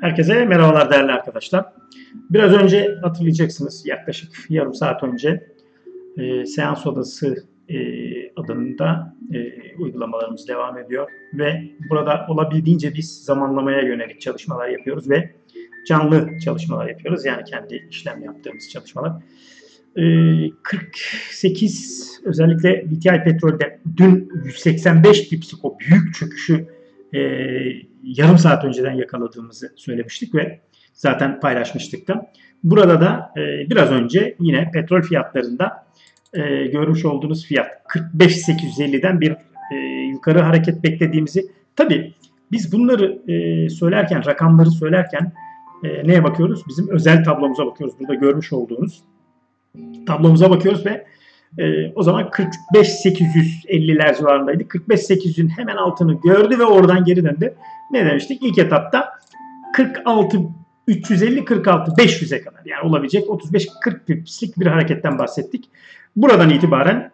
Herkese merhabalar değerli arkadaşlar. Biraz önce hatırlayacaksınız yaklaşık yarım saat önce e, Seans Odası e, adında e, uygulamalarımız devam ediyor. Ve burada olabildiğince biz zamanlamaya yönelik çalışmalar yapıyoruz ve canlı çalışmalar yapıyoruz. Yani kendi işlem yaptığımız çalışmalar. E, 48 özellikle VTI Petrol'de dün 185 pipsik o büyük çöküşü e, yarım saat önceden yakaladığımızı söylemiştik ve zaten paylaşmıştık da. Burada da e, biraz önce yine petrol fiyatlarında e, görmüş olduğunuz fiyat 45.850'den bir e, yukarı hareket beklediğimizi tabi biz bunları e, söylerken rakamları söylerken e, neye bakıyoruz? Bizim özel tablomuza bakıyoruz. Burada görmüş olduğunuz tablomuza bakıyoruz ve e, o zaman 45-850'ler civarındaydı. 45-800'ün hemen altını gördü ve oradan geri döndü. Ne demiştik? İlk etapta 46 350 46 500'e kadar yani olabilecek 35 40 pipslik bir hareketten bahsettik. Buradan itibaren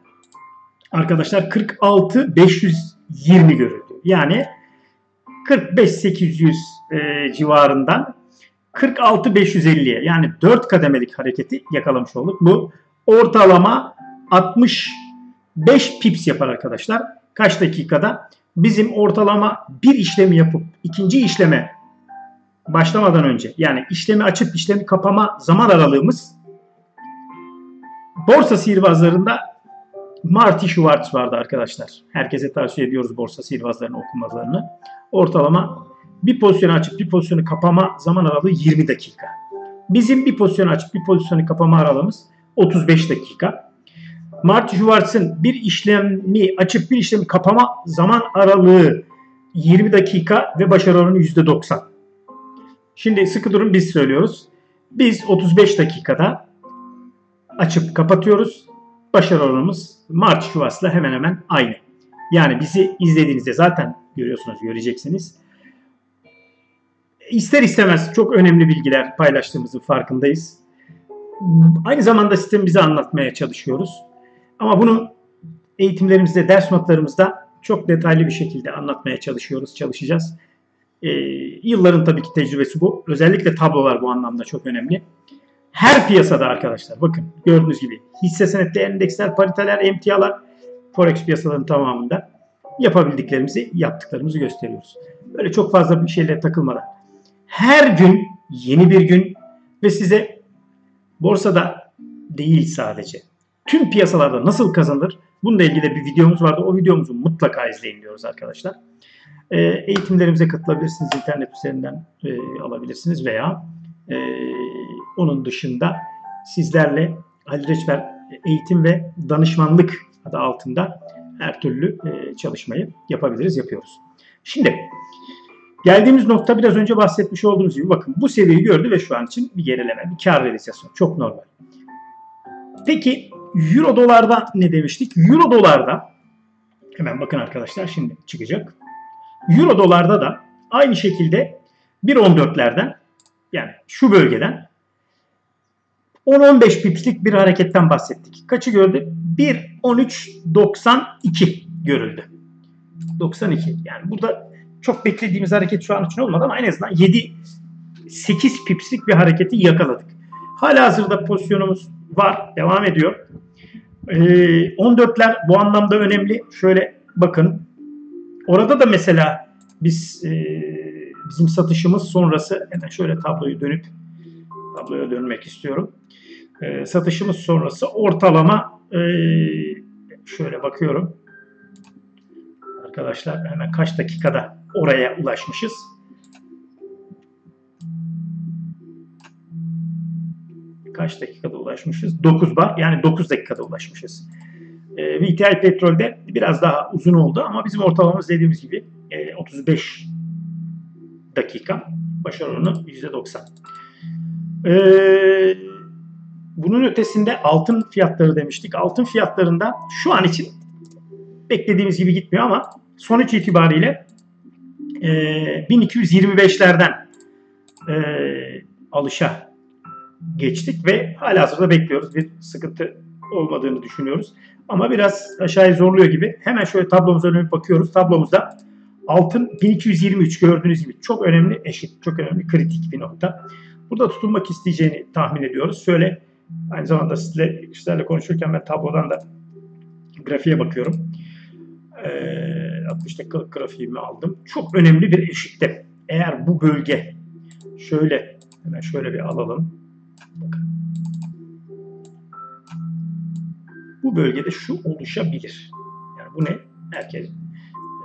arkadaşlar 46 520 görüldü. Yani 45 800 e, civarından 46 550'ye yani 4 kademelik hareketi yakalamış olduk. Bu ortalama 65 pips yapar arkadaşlar. Kaç dakikada? Bizim ortalama bir işlemi yapıp ikinci işleme başlamadan önce yani işlemi açıp işlemi kapama zaman aralığımız borsa sihirbazlarında Marty Schwartz vardı arkadaşlar. Herkese tavsiye ediyoruz borsa sihirbazlarının okumalarını. Ortalama bir pozisyonu açıp bir pozisyonu kapama zaman aralığı 20 dakika. Bizim bir pozisyonu açıp bir pozisyonu kapama aralığımız 35 dakika. Marty Schwartz'ın bir işlemi açıp bir işlemi kapama zaman aralığı 20 dakika ve başarı oranı %90. Şimdi sıkı durun biz söylüyoruz. Biz 35 dakikada açıp kapatıyoruz. Başarı oranımız Marty Schwartz'la hemen hemen aynı. Yani bizi izlediğinizde zaten görüyorsunuz, göreceksiniz. İster istemez çok önemli bilgiler paylaştığımızın farkındayız. Aynı zamanda sistemi bize anlatmaya çalışıyoruz. Ama bunu eğitimlerimizde, ders notlarımızda çok detaylı bir şekilde anlatmaya çalışıyoruz, çalışacağız. Ee, yılların tabii ki tecrübesi bu. Özellikle tablolar bu anlamda çok önemli. Her piyasada arkadaşlar bakın gördüğünüz gibi hisse senetli endeksler, pariteler, emtialar forex piyasalarının tamamında yapabildiklerimizi, yaptıklarımızı gösteriyoruz. Böyle çok fazla bir şeyle takılmadan. Her gün yeni bir gün ve size borsada değil sadece tüm piyasalarda nasıl kazanılır? Bununla ilgili bir videomuz vardı. O videomuzu mutlaka izleyin diyoruz arkadaşlar. E, eğitimlerimize katılabilirsiniz. internet üzerinden e, alabilirsiniz veya e, onun dışında sizlerle Ali Reçber eğitim ve danışmanlık adı altında her türlü e, çalışmayı yapabiliriz, yapıyoruz. Şimdi geldiğimiz nokta biraz önce bahsetmiş olduğumuz gibi bakın bu seviyeyi gördü ve şu an için bir gerileme, bir kar realizasyonu. Çok normal. Peki Euro dolarda ne demiştik? Euro dolarda hemen bakın arkadaşlar şimdi çıkacak. Euro dolarda da aynı şekilde 1.14'lerden yani şu bölgeden 10-15 pipslik bir hareketten bahsettik. Kaçı gördük? 1.13.92 görüldü. 92. Yani burada çok beklediğimiz hareket şu an için olmadı ama en azından 7 8 pipslik bir hareketi yakaladık. Hala hazırda pozisyonumuz var. Devam ediyor. Ee, 14'ler bu anlamda önemli. Şöyle bakın. Orada da mesela biz e, bizim satışımız sonrası hemen şöyle tabloyu dönüp tabloya dönmek istiyorum. E, satışımız sonrası ortalama e, şöyle bakıyorum. Arkadaşlar hemen kaç dakikada oraya ulaşmışız. Kaç dakikada ulaşmışız? 9 bar. Yani 9 dakikada ulaşmışız. E, VTI petrolde biraz daha uzun oldu ama bizim ortalamamız dediğimiz gibi e, 35 dakika. Başarı oranı %90. E, bunun ötesinde altın fiyatları demiştik. Altın fiyatlarında şu an için beklediğimiz gibi gitmiyor ama sonuç itibariyle e, 1225'lerden e, alışa geçtik ve halihazırda bekliyoruz. Bir sıkıntı olmadığını düşünüyoruz. Ama biraz aşağıya zorluyor gibi. Hemen şöyle tablomuza dönüp bakıyoruz. Tablomuzda Altın 1223 gördüğünüz gibi çok önemli eşit, çok önemli kritik bir nokta. Burada tutulmak isteyeceğini tahmin ediyoruz. Şöyle aynı zamanda sizle, sizlerle konuşurken ben tablodan da grafiğe bakıyorum. Ee, 60 dakikalık grafiğimi aldım. Çok önemli bir eşitte. Eğer bu bölge şöyle hemen şöyle bir alalım. Bu bölgede şu oluşabilir. Yani bu ne? Herkes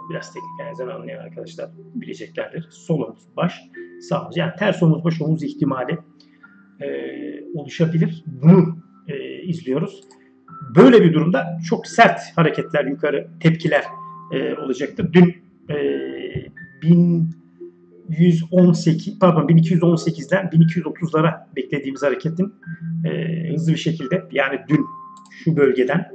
biraz teknik analizden anlayan arkadaşlar bileceklerdir. Sol omuz baş, sağ omuz. Yani ters omuz baş omuz ihtimali e, oluşabilir. Bunu e, izliyoruz. Böyle bir durumda çok sert hareketler yukarı, tepkiler e, olacaktır. Dün e, 1118 pardon 1218'den 1230'lara beklediğimiz hareketin e, hızlı bir şekilde yani dün şu bölgeden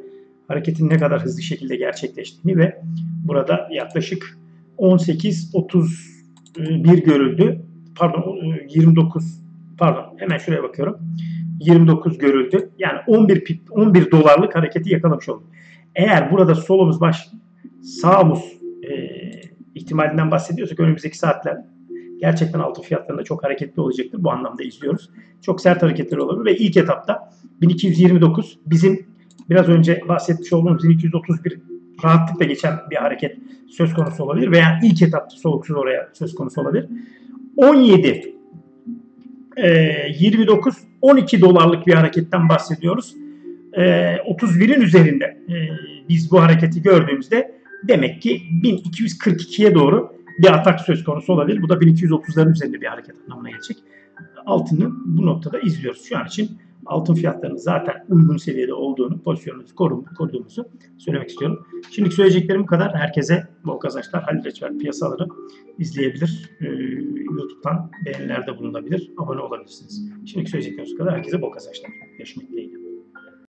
hareketin ne kadar hızlı şekilde gerçekleştiğini ve burada yaklaşık 18-31 görüldü. Pardon 29 pardon hemen şuraya bakıyorum. 29 görüldü. Yani 11 pip, 11 dolarlık hareketi yakalamış olduk. Eğer burada solumuz baş sağımız e, ihtimalinden bahsediyorsak önümüzdeki saatler gerçekten altın fiyatlarında çok hareketli olacaktır. Bu anlamda izliyoruz. Çok sert hareketler olabilir ve ilk etapta 1229 bizim biraz önce bahsetmiş olduğumuz 1231 rahatlıkla geçen bir hareket söz konusu olabilir veya ilk etapta soluksuz oraya söz konusu olabilir. 17 e, 29 12 dolarlık bir hareketten bahsediyoruz. E, 31'in üzerinde e, biz bu hareketi gördüğümüzde demek ki 1242'ye doğru bir atak söz konusu olabilir. Bu da 1230'ların üzerinde bir hareket anlamına gelecek. Altını bu noktada izliyoruz. Şu an için altın fiyatlarının zaten uygun seviyede olduğunu, pozisyonumuzu koruduğumuzu söylemek istiyorum. Şimdiki söyleyeceklerim bu kadar. Herkese bol kazançlar. Halil Reçber piyasaları izleyebilir. Ee, YouTube'dan beğenilerde bulunabilir. Abone olabilirsiniz. Şimdiki söyleyeceklerim bu kadar. Herkese bol kazançlar. Görüşmek dileğiyle.